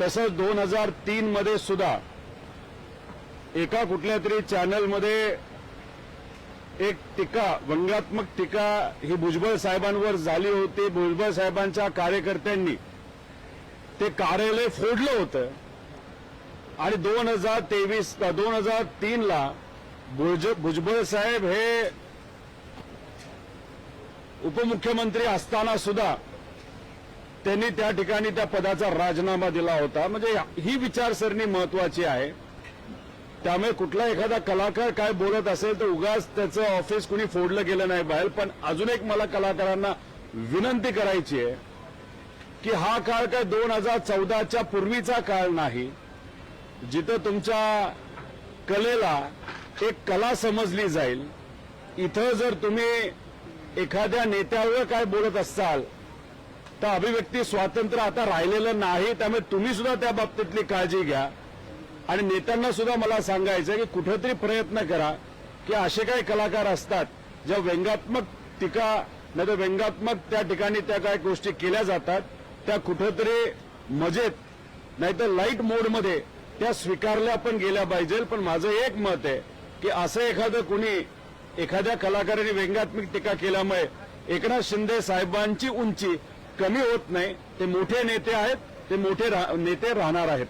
तसंच दोन हजार तीन मध्ये सुद्धा एका कुठल्या तरी चॅनलमध्ये एक टीका व्यंगात्मक टीका ही भुजबळ साहेबांवर झाली होती. भुजबळ साहेबांच्या कार्यकर्त्यांनी ते कार्यालय फोडलं होतं. आणि दोन हजार तेवीस दोन हजार तीन ला भुज भुजबळ साहेब हे उपमुख्यमंत्री असताना सुद्धा त्यांनी त्या ठिकाणी त्या पदाचा राजीनामा दिला होता. म्हणजे ही विचारसरणी महत्वाची आहे. त्यामुळे कुठला एखादा कलाकार काय बोलत असेल तर उगाच त्याचं ऑफिस कुणी फोडलं गेलं नाही बाहेर. पण अजून एक मला कलाकारांना विनंती करायची आहे की हा काळ काय दोन हजार चौदाच्या पूर्वीचा काळ नाही. जिथं तुमच्या कलेला एक कला समजली जाईल. इथं जर तुम्ही एखाद्या नेत्यावर काय बोलत असाल तर अभिव्यक्ती स्वातंत्र्य आता राहिलेलं नाही त्यामुळे तुम्ही सुद्धा त्या बाबतीतली काळजी घ्या. आणि नेत्यांना सुद्धा मला सांगायचं की कुठेतरी प्रयत्न करा की असे काही कलाकार असतात ज्या व्यंगात्मक टीका नाही तर व्यंगात्मक त्या ठिकाणी त्या काही गोष्टी केल्या जातात त्या कुठेतरी मजेत नाहीतर लाइट मोडमध्ये त्या स्वीकारल्या पण गेल्या पाहिजे पण माझं एक मत आहे की असं एखादं कुणी एखाद्या कलाकाराने व्यंगात्मक टीका केल्यामुळे एकनाथ शिंदे साहेबांची उंची कमी होत नाही. ते मोठे नेते आहेत ते मोठे नेते राहणार आहेत.